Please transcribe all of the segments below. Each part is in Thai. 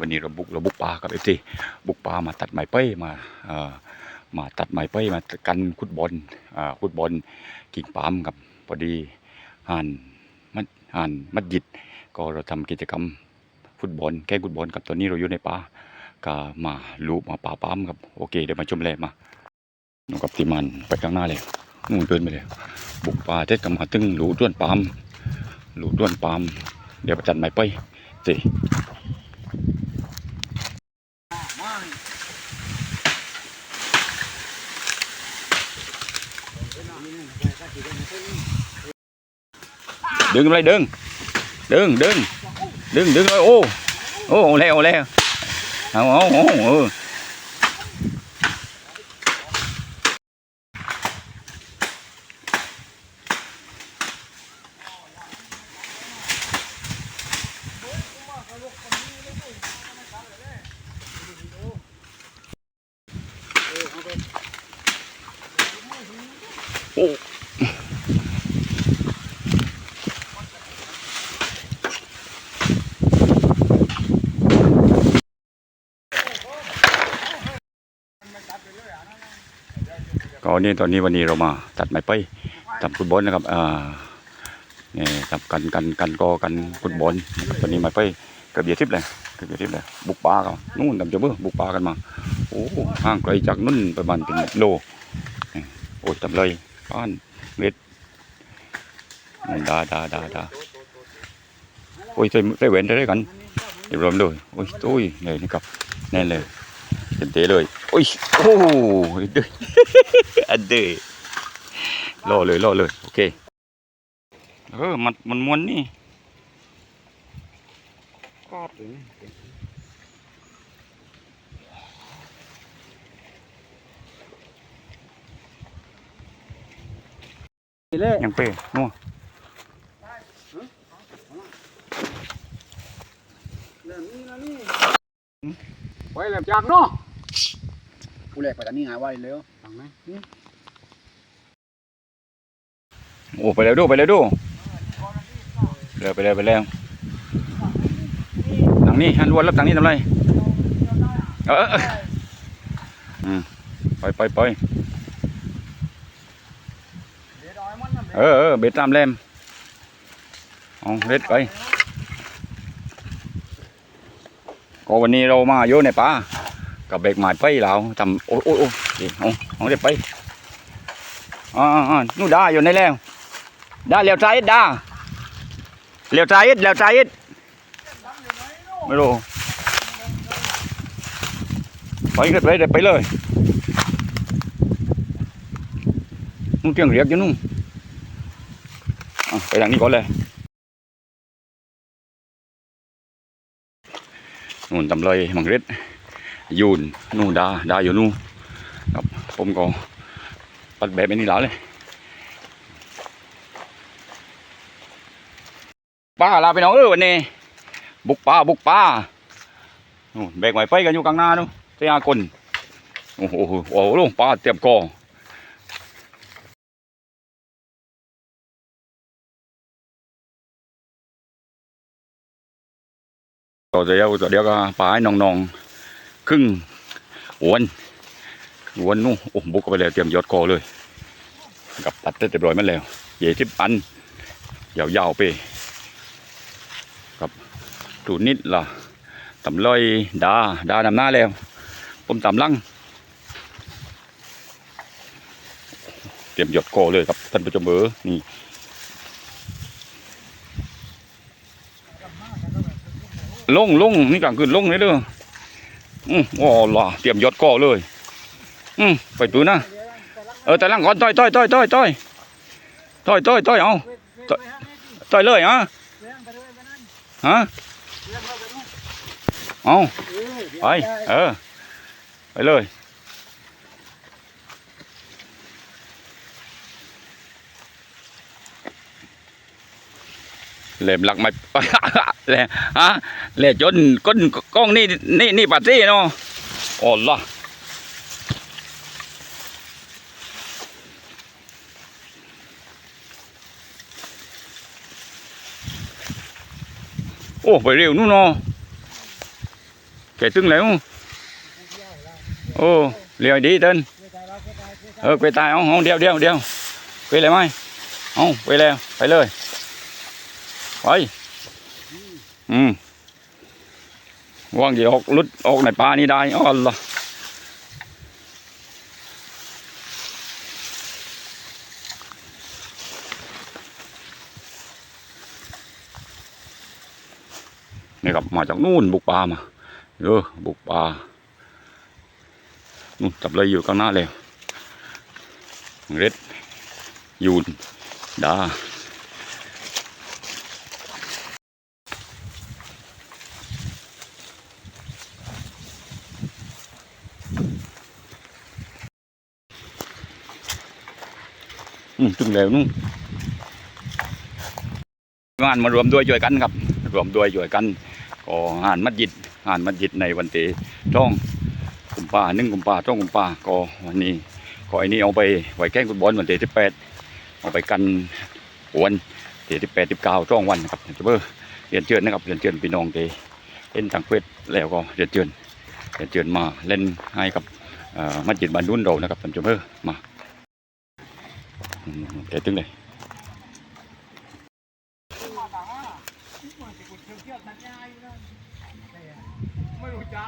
วันนี้เราบุกเราบุกป่ากับเอฟซีบุกป่ามาตัดไม้เป้ยมาเอ่อมาตัดไม้เป้ยมากันขุดบอลอ่าขุดบอลกิ่งปาล์มกับพอดีห่านมัดห่านมัดยิด ก็เราทำกิจกรรมฟุตบอลแข่งฟุตบอลกับตอนนี้เราอยู่ในป่าก็มาลูบมาป่าปั๊มครับโอเคเดี๋ยวมาชมเลมาหนูกับทีมมันไปข้างหน้าเลยนู่นเดินไปเลย บุกป่าเทศกรรมาตึงหลูด้วนปั๊มหลูด้วนปั๊มเดี๋ยวประจันไม้ไปสิ rồi đừng lại đừng đừng đừng đừng đừng ơi ô ô leo leo. Ô ô ô. ก็นี่ตอนนี้วันนี้เรามาตัดไม้ไปทำฟุตบอลนะครับอ่านี่ทำกันกันกันก็กันฟุตบอลตอนนี้ไม้ไปเกือบเดียทิพย์เลยเกือบเดียทิพย์เลยบุกป่ากันนู่นทำจะเบ้อบุกป่ากันมาโอ้ห่างไกลจากนู่นประมาณเป็นโลโอ้ยทำเลย บ้านเม็ดดาดาดาดาโอ้ยใส่ใส่แหวนได้ด้วยกันเรียบร้อยเลยโอ้ยโอ้ยนี่นี่ครับแน่นเลยเต็มเตะเลยโอ้ยโอ้ยเด้ออันเด้อรอเลยรอเลยโอเคเออมันมันม้วนนี่กอดเลย เลยยังเป้นัวไว้แล้วจากเนาะกูแหลกไปตอนนี้หาไว้แล้วฟังไหมโอ้ไปแล้วดูไปแล้วดูเร็วไปแล้วไปแล้วทางนี้ฮันวนรับทางนี้ทำไรเออเอออืมไปไปไป เออเออเบ็ดตามแรมเอาเล็ดไปก็วันนี้เรามาโยในป่ากับเบรกหมายไปแล้วทำโอ้ยโอ้ยโอ้ยเอาเอาเด็ดไปอ่าอ่านู่นได้อยู่ในแล้วได้เลี้ยวซ้ายได้เลี้ยวซ้ายเลี้ยวซ้ายไม่รู้ไปขึ้นไปเดี๋ยวไปเลยนุ่งเตียงเรียกอยู่นุ่ง ไปทางนี้ก่อนเลยนู่นตำเลยมังเร็ดยูนนู่นดาดาอยู่นู่นครับผมก็ปัดแบบนี้แล้วเลยป้าลาไปน้องเออวันนี้ บุกป้าบุกป้านู่นแบกไม้ไปกันอยู่กลางหน้านู่นเสียคนโอ้โหโอ้โหโอ้โหป้าเตรียมกอ ต่อเดียวต่อเดียวก็ปลาให้น้องๆครึ่งวนวนนู่นโอ้บุกไปแล้วเตรียมยอดคอเลย กับตัดได้เรียบร้อยมันแล้วเย่ทิบอันยาวๆไปกับถูนิดล่ะตำลอยดาดานำหน้าแล้วผมตำลังเตรียมหยดโกเลยครับท่านผู้ชมเบอนี่ ลงลงนี่กลางคืนลงเลยเด้ออืมโอ้ล่ะเตรียมหยดโกเลย อืมไปปืนนะเออแต่ลังก่อนต่อยต่อยต่อยต่อยต่อยต่อยต่อยต่อยเอาต่อยเลยฮะฮะเอาไปเออไปเลย เล่มหลักไม่เล่ฮะเล่จนก้นกล้องนี่นี่นี่ปัดซี่เนาะอ๋อละโอ้ไปเร็วนู่นเนาะแกตึงแล้วโอ้เร็วดีเต้นเออไปตายเอาเอาเดียวเดียวเดียวไปเลยไหมเอาไปแล้วไปเลย ไปอืมว่างเดี๋ยวออกลุดออกในป่านี่ได้อ๋อเหรอนี่ครับมาจากนู่นบุกป่ามาเออบุกป่านู่นจับเลยอยู่ข้างหน้าเลยเร็ดยูนดา ถึงแล้วนู่นงานมารวมด้วยช่วยกันครับ รวมด้วยช่วยกันก็งานมัดยิดงานมัดยิดในวันที่ช่องกุมภาหนึ่งกุมภาช่องกุมภาก็วันนี้ก็ไอ้นี่เอาไปไหว้แก้งฟุบอลวันที่แปดเอาไปกันวันที่แปดสิบเก้าช่องวันนะครับจะเบอร์เรียนเชิญนะครับเรียนเชิญพี่น้องที่เล่นทางเฟซแล้วก็เรียนเชิญเรียนเชิญมาเล่นให้กับมัดยิดบ้านดุนเรานะครับท่านผู้ชมเบอร์มา อืมแกตึงเลยไม่รู้จั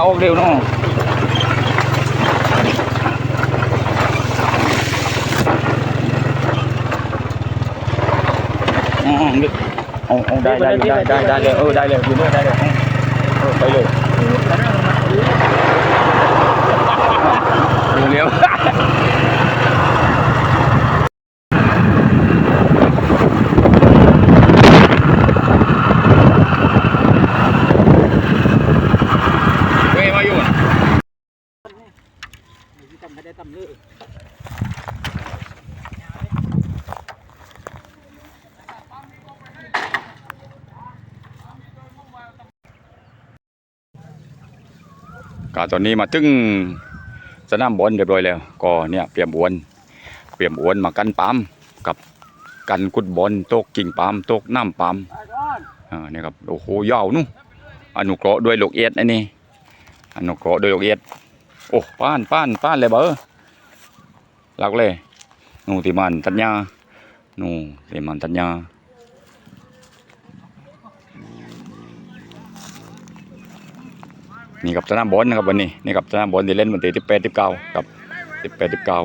กดีดปากกูได้เลยมันตีดีดปากอะอ๋อก้าวออกเร็วเนาะอ๋อเอาเอาได้ได้ได้ได้ได้เลยเออได้เลยอยู่ด้วยได้เลยเออไปเลยเร็วเว้ยมาอยู่ ทำไม่ได้ทำเลย ก็ตอนนี้มาถึงสนามบอลเรียบร้อยแล้ว ก็เนี่ยเตรียมอวนเตรียมอวนมากันปามกับกันกุดบอลโต๊กกิ่งปามโต๊กน้ำปามอ่าเนี่ยครับโอ้โหยาวนู่นอนุเคราะห์ด้วยลูกเอียดอันนี้อนุเคราะห์ด้วยลูกเอียดโอ้ป้านป้านป้านเลยเบอหลักเลยนู่นที่มันตัญญานู่นที่มันตัญญา นี่กับสนามบอลนะครับวันนี้นี่กับสนามบอลที่เล่นวันที่สิบแปดสิบเก้ากับสิบแปดสิบเก้า